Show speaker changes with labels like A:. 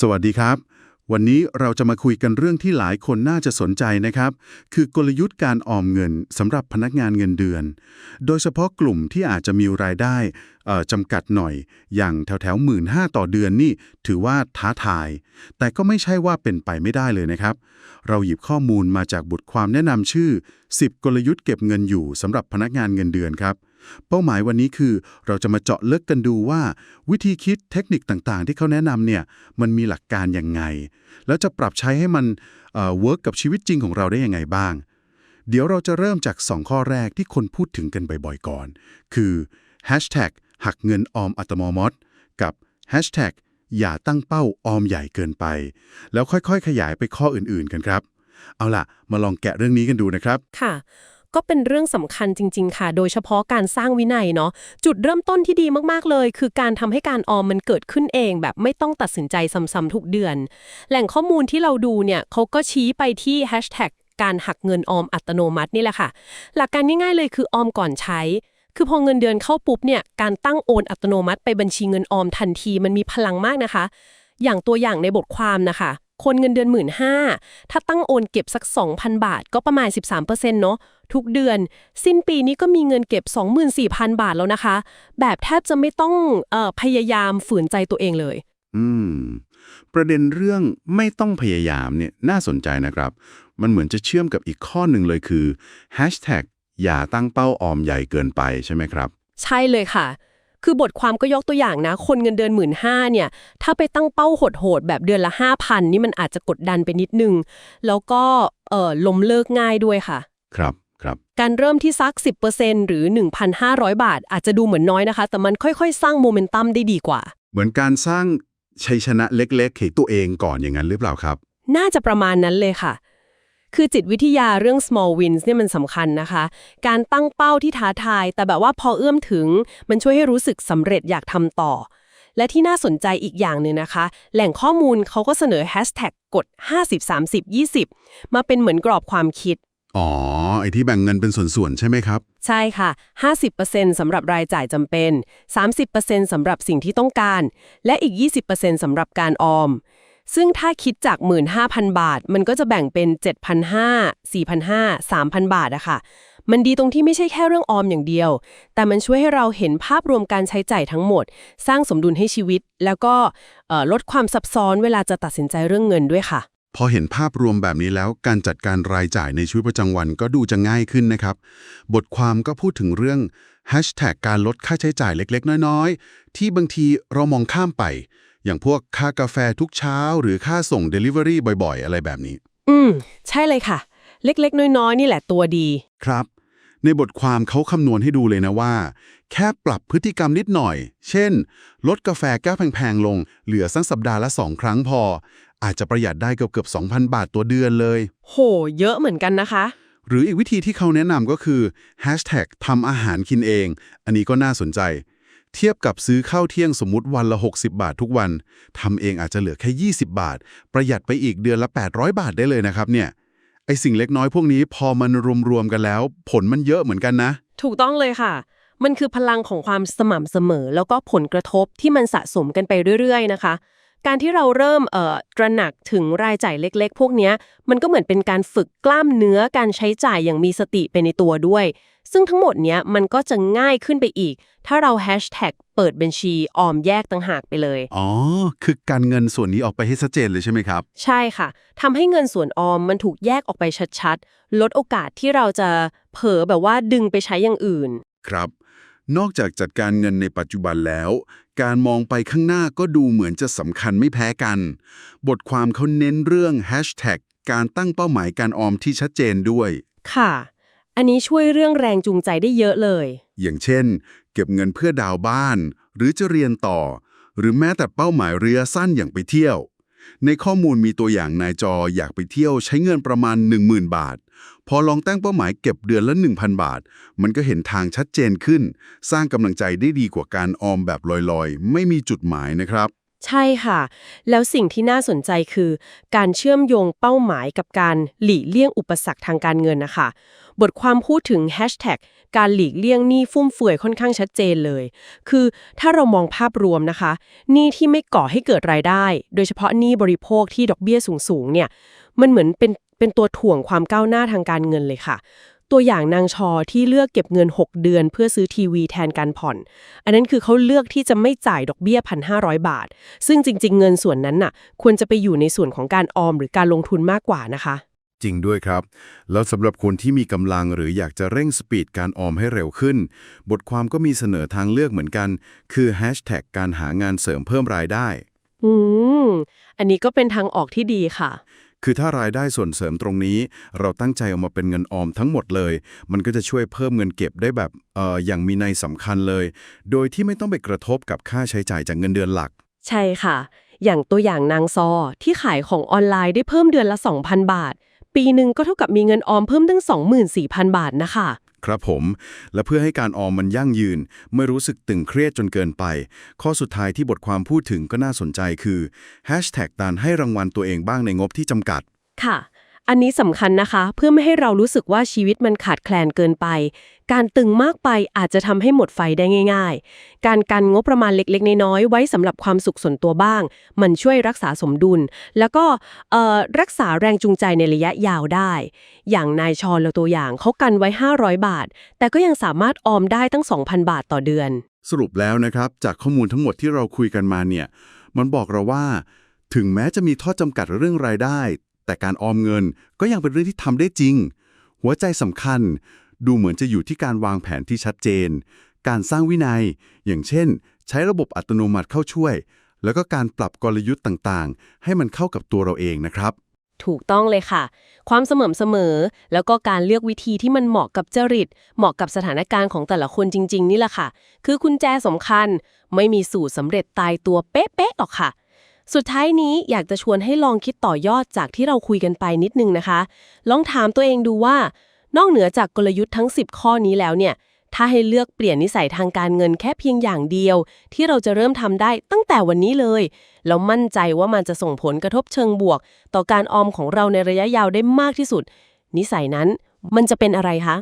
A: สวัสดีครับ วันนี้เราจะมาคุยกันเรื่องที่หลายคนน่าจะสนใจนะครับ คือกลยุทธ์การออมเงินสำหรับพนักงานเงินเดือน โดยเฉพาะกลุ่มที่อาจจะมีรายได้จำกัดหน่อย อย่างแถวแถวหมื่นห้าต่อเดือนนี่ถือว่าท้าทาย แต่ก็ไม่ใช่ว่าเป็นไปไม่ได้เลยนะครับ เราหยิบข้อมูลมาจากบทความแนะนำชื่อ 10 กลยุทธ์เก็บเงินอยู่สำหรับพนักงานเงินเดือนครับ เป้าหมายวันนี้คือเราจะมาเจาะลึกกันดูว่า วิธีคิดเทคนิคต่างๆ ที่เขาแนะนำเนี่ยมันมีหลักการยังไง แล้วจะปรับใช้ให้มันเวิร์กกับชีวิตจริงของเราได้ยังไงบ้าง เดี๋ยวเราจะเริ่มจาก 2 ข้อแรกที่คนพูดถึงกันบ่อยๆก่อน คือ hashtag หักเงินออมอัตโนมัติกับ hashtag อย่าตั้งเป้าออมใหญ่เกินไป แล้วค่อยๆ ขยายไปข้ออื่นๆกันครับ เอาล่ะ มาลองแกะเรื่องนี้กันดูนะครับ
B: ค่ะ ก็เป็นเรื่องสำคัญจริง ๆ ค่ะ โดยเฉพาะการสร้างวินัยเนาะจุดเริ่มต้นที่ดีมากๆเลย คือการทำให้การออมมันเกิดขึ้นเอง แบบไม่ต้องตัดสินใจซ้ำๆทุกเดือน แหล่งข้อมูลที่เราดูเนี่ยเขาก็ชี้ไปที่แฮชแท็กการหักเงินออมอัตโนมัตินี่แหละค่ะ หลักการง่ายๆเลยคือออมก่อนใช้ คือพอเงินเดือนเข้าปุ๊บเนี่ยการตั้งโอนอัตโนมัติไปบัญชีเงินออมทันทีมันมีพลังมากนะคะ อย่างตัวอย่างในบทความนะคะ คนเงินเดือน 1 5ื่นถ้าตั้งโอนเก็บสัก 2,000 บาทก็ประมาณ 13%เนาะทุกเดือน สิ้นปีนี้ก็มีเงินเก็บ 24,000 บาทแล้วนะคะ แบบแทบจะไม่ต้องเออพยายามฝืนใจตัวเองเลย
A: อืม ประเด็นเรื่องไม่ต้องพยายามเนี่ยน่าสนใจนะครับ มันเหมือนจะเชื่อมกับอีกข้อหนึ่งเลยคือ hashtag อย่าตั้งเป้าออมใหญ่เกินไปใช่ไหมครับ
B: ใช่เลยค่ะ คือบทความก็ยกตัวอย่างนะ คนเงินเดือน1 5ื่นเนี่ย ถ้าไปตั้งเป้าโหดๆแบบเดือนละ5,000นี่มันอาจจะกดดันไปนิดนึง แล้วก็เอ่อล้มเลิกง่ายด้วยค่ะ
A: ครับครับ
B: การเริ่มที่สัก 10%หรือ 1,500 บาท อาจจะดูเหมือนน้อยนะคะ แต่มันค่อยๆ สร้างโมเมนตัมได้ดีกว่า
A: เหมือนการสร้างชัยชนะเล็กๆให้ตัวเองก่อนอย่างนั้นหรือเปล่าครับ
B: น่าจะประมาณนั้นเลยค่ะ คือจิตวิทยาเรื่อง small wins เนี่ยมันสำคัญนะคะ การตั้งเป้าที่ท้าทาย แต่แบบว่าพอเอื้อมถึง มันช่วยให้รู้สึกสำเร็จอยากทำต่อ และที่น่าสนใจอีกอย่างหนึ่งนะคะ แหล่งข้อมูลเขาก็เสนอ hashtag กด 50 30 20 มาเป็นเหมือนกรอบความคิด
A: อ๋อ ไอที่แบ่งเงินเป็นส่วนๆ ใช่ไหมครับ
B: ใช่ค่ะ 50%สำหรับรายจ่ายจำเป็น 30%สำหรับสิ่งที่ต้องการ และอีก 20%สำหรับการออม ซึ่งถ้าคิดจาก 15,000 บาท มันก็จะแบ่งเป็น 7,500 4,500 3,000 บาทอะค่ะ มันดีตรงที่ไม่ใช่แค่เรื่องออมอย่างเดียว แต่มันช่วยให้เราเห็นภาพรวมการใช้จ่ายทั้งหมด สร้างสมดุลให้ชีวิต แล้วก็ลดความซับซ้อนเวลาจะตัดสินใจเรื่องเงินด้วยค่ะ
A: พอเห็นภาพรวมแบบนี้แล้ว การจัดการรายจ่ายในชีวิตประจำวันก็ดูจะง่ายขึ้นนะครับ บทความก็พูดถึงเรื่อง hashtag การลดค่าใช้จ่ายเล็ก ๆ น้อย ๆ ที่บางทีเรามองข้ามไป อย่างพวกค่ากาแฟทุกเช้า หรือค่าส่ง Delivery บ่อยๆ อะไรแบบนี้
B: อืม ใช่เลยค่ะ เล็กๆ น้อยๆ นี่แหละตัวดี
A: ครับ ในบทความเขาคำนวณให้ดูเลยนะว่า แค่ปรับพฤติกรรมนิดหน่อย เช่น ลดกาแฟแก้วแพงๆ ลง เหลือสักสัปดาห์ละ 2 ครั้งพอ อาจจะประหยัดได้เกือบเกือบ2,000 บาทตัวเดือนเลย
B: โห เยอะเหมือนกันนะคะ
A: หรืออีกวิธีที่เขาแนะนำก็คือ hashtag ทำอาหารกินเอง อันนี้ก็น่าสนใจ เทียบกับซื้อข้าวเที่ยงสมมติวันละ 60 บาททุกวันทำเองอาจจะเหลือแค่ 20 บาท ประหยัดไปอีกเดือนละ 800 บาทได้เลยนะครับเนี่ยไอสิ่งเล็กน้อยพวกนี้พอมันรวมๆกันแล้ว ผลมันเยอะเหมือนกันนะ
B: ถูกต้องเลยค่ะ มันคือพลังของความสม่ำเสมอ แล้วก็ผลกระทบที่มันสะสมกันไปเรื่อย ๆ นะคะ การที่เราเริ่มเอ่อตระหนักถึงรายจ่ายเล็กๆ พวกเนี้ย มันก็เหมือนเป็นการฝึกกล้ามเนื้อการใช้จ่ายอย่างมีสติไปในตัวด้วย ซึ่งทั้งหมดเนี้ยมันก็จะง่ายขึ้นไปอีก ถ้าเราแฮชแท็กเปิดบัญชีออมแยกต่างหากไปเลย
A: อ๋อ คือการเงินส่วนนี้ออกไปให้ชัดเจนเลยใช่ไหมครับ
B: ใช่ค่ะทำให้เงินส่วนออมมันถูกแยกออกไปชัดๆ ลดโอกาสที่เราจะเผลอแบบว่าดึงไปใช้อย่างอื่น
A: ครับ นอกจากจัดการเงินในปัจจุบันแล้ว การมองไปข้างหน้าก็ดูเหมือนจะสำคัญไม่แพ้กัน บทความเขาเน้นเรื่อง hashtag การตั้งเป้าหมายการออมที่ชัดเจนด้วย
B: ค่ะ อันนี้ช่วยเรื่องแรงจูงใจได้เยอะเลย
A: อย่างเช่น เก็บเงินเพื่อดาวน์บ้าน หรือจะเรียนต่อ หรือแม้แต่เป้าหมายระยะสั้นอย่างไปเที่ยว ในข้อมูลมีตัวอย่างนายจออยากไปเที่ยวใช้เงินประมาณ 10,000 บาท พอลองตั้งเป้าหมายเก็บเดือนละ 1,000 บาท มันก็เห็นทางชัดเจนขึ้น สร้างกำลังใจได้ดีกว่าการออมแบบลอยๆ ไม่มีจุดหมายนะครับ
B: ใช่ค่ะ แล้วสิ่งที่น่าสนใจคือ การเชื่อมโยงเป้าหมายกับการหลีกเลี่ยงอุปสรรคทางการเงินนะคะ บทความพูดถึง hashtag การหลีกเลี่ยงหนี้ฟุ่มเฟือยค่อนข้างชัดเจนเลย คือถ้าเรามองภาพรวมนะคะ หนี้ที่ไม่ก่อให้เกิดรายได้ โดยเฉพาะหนี้บริโภคที่ดอกเบี้ยสูงๆเนี่ย มันเหมือนเป็นเป็นตัวถ่วงความก้าวหน้าทางการเงินเลยค่ะ ตัวอย่างนางชอที่เลือกเก็บเงิน 6 เดือน เพื่อซื้อทีวีแทนการผ่อน อันนั้นคือเขาเลือกที่จะไม่จ่ายดอกเบี้ย 1,500 บาท ซึ่งจริง ๆ เงินส่วนนั้นน่ะ ควรจะไปอยู่ในส่วนของการออมหรือการลงทุนมากกว่านะคะ
A: จริงด้วยครับ แล้วสำหรับคนที่มีกำลังหรืออยากจะเร่งสปีดการออมให้เร็วขึ้น บทความก็มีเสนอทางเลือกเหมือนกัน คือ hashtag การหางานเสริมเพิ่มรายได้
B: อืม อันนี้ก็เป็นทางออกที่ดีค่ะ
A: คือถ้ารายได้ส่วนเสริมตรงนี้ เราตั้งใจออกมาเป็นเงินออมทั้งหมดเลย มันก็จะช่วยเพิ่มเงินเก็บได้แบบเอ่ออย่างมีนัยสำคัญเลย โดยที่ไม่ต้องไปกระทบกับค่าใช้จ่ายจากเงินเดือนหลัก
B: ใช่ค่ะ อย่างตัวอย่างนางซอที่ขายของออนไลน์ได้เพิ่มเดือนละ 2,000 บาท ปีหนึ่งก็เท่ากับมีเงินออมเพิ่มตั้ง 24,000 บาทนะคะ
A: ครับผม และเพื่อให้การออมมันยั่งยืน ไม่รู้สึกตึงเครียดจนเกินไป ข้อสุดท้ายที่บทความพูดถึงก็น่าสนใจคือ hashtag การให้รางวัลตัวเองบ้างในงบที่จำกัด
B: ค่ะ อันนี้สำคัญนะคะเพื่อไม่ให้เรารู้สึกว่าชีวิตมันขาดแคลนเกินไป การตึงมากไปอาจจะทำให้หมดไฟได้ง่าย ๆ การกันงบประมาณเล็กๆ น้อยๆไว้สำหรับความสุขส่วนตัวบ้าง มันช่วยรักษาสมดุล แล้วก็รักษาแรงจูงใจในระยะยาวได้ อย่างนายชอนเราตัวอย่างเขากันไว้ 500 บาท แต่ก็ยังสามารถออมได้ตั้ง 2,000 บาทต่อเดือน
A: สรุปแล้วนะครับ จากข้อมูลทั้งหมดที่เราคุยกันมาเนี่ยมันบอกเราว่าถึงแม้จะมีข้อจำกัดเรื่องรายได้ แต่การออมเงินก็ยังเป็นเรื่องที่ทำได้จริง หัวใจสำคัญดูเหมือนจะอยู่ที่การวางแผนที่ชัดเจน การสร้างวินัย อย่างเช่น ใช้ระบบอัตโนมัติเข้าช่วย แล้วก็การปรับกลยุทธ์ต่างๆ ให้มันเข้ากับตัวเราเองนะครับ
B: ถูกต้องเลยค่ะ ความเสมอเสมอ แล้วก็การเลือกวิธีที่มันเหมาะกับจริต เหมาะกับสถานการณ์ของแต่ละคนจริง ๆ นี่แหละค่ะ คือกุญแจสำคัญ ไม่มีสูตรสำเร็จตายตัวเป๊ะๆหรอกค่ะ สุดท้ายนี้อยากจะชวนให้ลองคิดต่อยอดจากที่เราคุยกันไปนิดนึงนะคะ ลองถามตัวเองดูว่า นอกเหนือจากกลยุทธ์ทั้ง 10 ข้อนี้แล้วเนี่ย ถ้าให้เลือกเปลี่ยนนิสัยทางการเงินแค่เพียงอย่างเดียว ที่เราจะเริ่มทำได้ตั้งแต่วันนี้เลย แล้วมั่นใจว่ามันจะส่งผลกระทบเชิงบวก ต่อการออมของเราในระยะยาวได้มากที่สุด นิสัยนั้นมันจะเป็นอะไรคะ